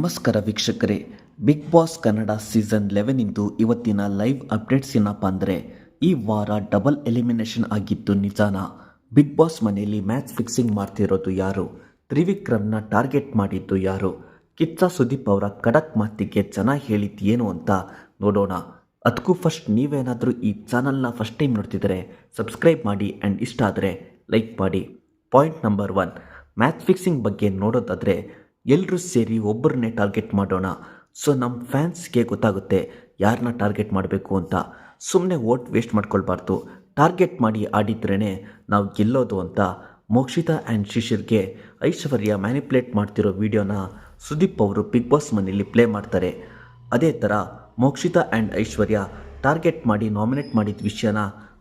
ನಮಸ್ಕಾರ ವೀಕ್ಷಕರೇ Big Boss Kannada season eleven ಇಂದು ಇವತ್ತಿನ ಲೈವ್ ಅಪ್ಡೇಟ್ಸ್ ಏನಪ್ಪ ಅಂದರೆ, ಈ ವಾರ ಡಬಲ್ ಎಲಿಮಿನೇಷನ್ ಆಗಿದ್ದು ನಿಜಾನ. ಬಿಗ್ ಬಾಸ್ ಮನೆಯಲ್ಲಿ ಮ್ಯಾಚ್ ಫಿಕ್ಸಿಂಗ್ ಮಾಡ್ತಿರೋದು ಯಾರು? ತ್ರಿವಿಕ್ರಮ್ನ ಟಾರ್ಗೆಟ್ ಮಾಡಿದ್ದು ಯಾರು? ಕಿಚ್ಚ ಸುದೀಪ್ ಅವರ ಖಡಕ್ ಮಾತಿಗೆ ಜನ ಹೇಳಿದ್ದು ಏನು ಅಂತ ನೋಡೋಣ. ಅದಕ್ಕೂ ಫಸ್ಟ್ ನೀವೇನಾದರೂ ಈ ಚಾನಲ್ನ ಫಸ್ಟ್ ಟೈಮ್ ನೋಡ್ತಿದ್ರೆ ಸಬ್ಸ್ಕ್ರೈಬ್ ಮಾಡಿ ಆ್ಯಂಡ್ ಇಷ್ಟ ಆದರೆ ಲೈಕ್ ಮಾಡಿ. Point number one match fixing ಬಗ್ಗೆ ನೋಡೋದಾದರೆ ಎಲ್ಲರೂ ಸೇರಿ ಒಬ್ಬರನ್ನೇ ಟಾರ್ಗೆಟ್ ಮಾಡೋಣ. ಸೊ ನಮ್ಮ ಫ್ಯಾನ್ಸ್ಗೆ ಗೊತ್ತಾಗುತ್ತೆ ಯಾರನ್ನ ಟಾರ್ಗೆಟ್ ಮಾಡಬೇಕು ಅಂತ. ಸುಮ್ಮನೆ ವೋಟ್ ವೇಸ್ಟ್ ಮಾಡ್ಕೊಳ್ಬಾರ್ದು. ಟಾರ್ಗೆಟ್ ಮಾಡಿ ಆಡಿದ್ರೇ ನಾವು ಗೆಲ್ಲೋದು ಅಂತ. ಮೋಕ್ಷಿತಾ ಆ್ಯಂಡ್ ಶಿಶಿರ್ಗೆ ಐಶ್ವರ್ಯ ಮ್ಯಾನಿಪ್ಯುಲೇಟ್ ಮಾಡ್ತಿರೋ ವಿಡಿಯೋನ ಸುದೀಪ್ ಅವರು ಬಿಗ್ ಬಾಸ್ ಮನೆಯಲ್ಲಿ ಪ್ಲೇ ಮಾಡ್ತಾರೆ. ಅದೇ ಥರ ಮೋಕ್ಷಿತಾ ಆ್ಯಂಡ್ ಐಶ್ವರ್ಯ ಟಾರ್ಗೆಟ್ ಮಾಡಿ ನಾಮಿನೇಟ್ ಮಾಡಿದ ವಿಷಯನ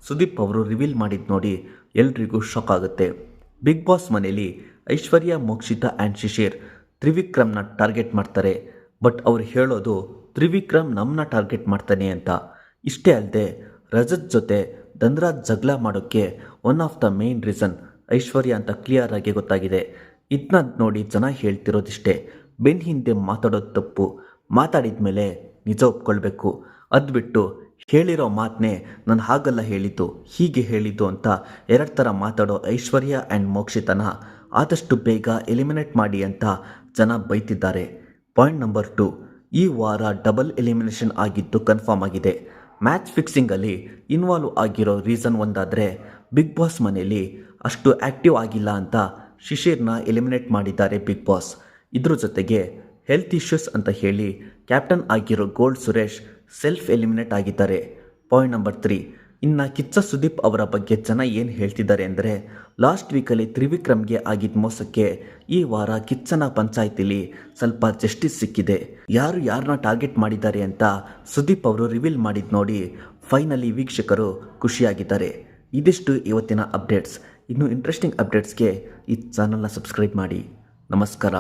ಸುದೀಪ್ ಅವರು ರಿವೀಲ್ ಮಾಡಿದ್ದು ನೋಡಿ ಎಲ್ರಿಗೂ ಶಾಕ್ ಆಗುತ್ತೆ. ಬಿಗ್ ಬಾಸ್ ಮನೆಯಲ್ಲಿ ಐಶ್ವರ್ಯ, ಮೋಕ್ಷಿತಾ ಆ್ಯಂಡ್ ಶಿಶಿರ್ ತ್ರಿವಿಕ್ರಮ್ನ ಟಾರ್ಗೆಟ್ ಮಾಡ್ತಾರೆ. ಬಟ್ ಅವ್ರು ಹೇಳೋದು, ತ್ರಿವಿಕ್ರಮ್ ನಮ್ಮನ್ನ ಟಾರ್ಗೆಟ್ ಮಾಡ್ತಾನೆ ಅಂತ. ಇಷ್ಟೇ ಅಲ್ಲದೆ ರಜತ್ ಜೊತೆ ಧನ್ರಾಜ್ ಜಗಳ ಮಾಡೋಕ್ಕೆ one of the main reason Aishwarya ಅಂತ ಕ್ಲಿಯರ್ ಆಗಿ ಗೊತ್ತಾಗಿದೆ. ಇದನ್ನ ನೋಡಿ ಜನ ಹೇಳ್ತಿರೋದಿಷ್ಟೇ. ಬೆನ್ ಹಿಂದೆ ಮಾತಾಡೋದು ತಪ್ಪು. ಮಾತಾಡಿದ ಮೇಲೆ ನಿಜ ಒಪ್ಕೊಳ್ಬೇಕು. ಅದು ಬಿಟ್ಟು ಹೇಳಿರೋ ಮಾತನ್ನೇ ನಾನು ಹಾಗೆಲ್ಲ ಹೇಳಿದ್ದು, ಹೀಗೆ ಹೇಳಿದ್ದು ಅಂತ ಎರಡು ಥರ ಮಾತಾಡೋ ಐಶ್ವರ್ಯ ಆ್ಯಂಡ್ ಮೋಕ್ಷಿತನ. ಆದಷ್ಟು ಬೇಗ ಎಲಿಮಿನೇಟ್ ಮಾಡಿ ಅಂತ ಜನ ಬೈತಿದ್ದಾರೆ. ಪಾಯಿಂಟ್ ನಂಬರ್ ಟು, ಈ ವಾರ ಡಬಲ್ ಎಲಿಮಿನೇಷನ್ ಆಗಿದ್ದು ಕನ್ಫರ್ಮ್ ಆಗಿದೆ. ಮ್ಯಾಚ್ ಫಿಕ್ಸಿಂಗಲ್ಲಿ ಇನ್ವಾಲ್ವ್ ಆಗಿರೋ ರೀಸನ್ ಒಂದಾದರೆ, ಬಿಗ್ ಬಾಸ್ ಮನೆಯಲ್ಲಿ ಅಷ್ಟು ಆ್ಯಕ್ಟಿವ್ ಆಗಿಲ್ಲ ಅಂತ ಶಿಶಿರ್ನ ಎಲಿಮಿನೇಟ್ ಮಾಡಿದ್ದಾರೆ ಬಿಗ್ ಬಾಸ್. ಇದ್ರ ಜೊತೆಗೆ ಹೆಲ್ತ್ ಇಶ್ಯೂಸ್ ಅಂತ ಹೇಳಿ ಕ್ಯಾಪ್ಟನ್ ಆಗಿರೋ ಗೋಲ್ಡ್ ಸುರೇಶ್ ಸೆಲ್ಫ್ ಎಲಿಮಿನೇಟ್ ಆಗಿದ್ದಾರೆ. ಪಾಯಿಂಟ್ ನಂಬರ್ ತ್ರೀ, ಇನ್ನು ಕಿಚ್ಚ ಸುದೀಪ್ ಅವರ ಬಗ್ಗೆ ಜನ ಏನು ಹೇಳ್ತಿದ್ದಾರೆ ಅಂದರೆ ಲಾಸ್ಟ್ ವೀಕಲ್ಲಿ ತ್ರಿವಿಕ್ರಮ್ಗೆ ಆಗಿದ್ದ ಮೋಸಕ್ಕೆ ಈ ವಾರ ಕಿಚ್ಚನ ಪಂಚಾಯತಿಲಿ ಸ್ವಲ್ಪ ಜಸ್ಟಿಸ್ ಸಿಕ್ಕಿದೆ. ಯಾರು ಯಾರನ್ನ ಟಾರ್ಗೆಟ್ ಮಾಡಿದ್ದಾರೆ ಅಂತ ಸುದೀಪ್ ಅವರು ರಿವೀಲ್ ಮಾಡಿದ್ದು ನೋಡಿ ಫೈನಲಿ ವೀಕ್ಷಕರು ಖುಷಿಯಾಗಿದ್ದಾರೆ. ಇದಿಷ್ಟು ಇವತ್ತಿನ ಅಪ್ಡೇಟ್ಸ್. ಇನ್ನು ಇಂಟ್ರೆಸ್ಟಿಂಗ್ ಅಪ್ಡೇಟ್ಸ್ಗೆ ಈ ಚಾನಲ್ನ ಸಬ್ಸ್ಕ್ರೈಬ್ ಮಾಡಿ. ನಮಸ್ಕಾರ.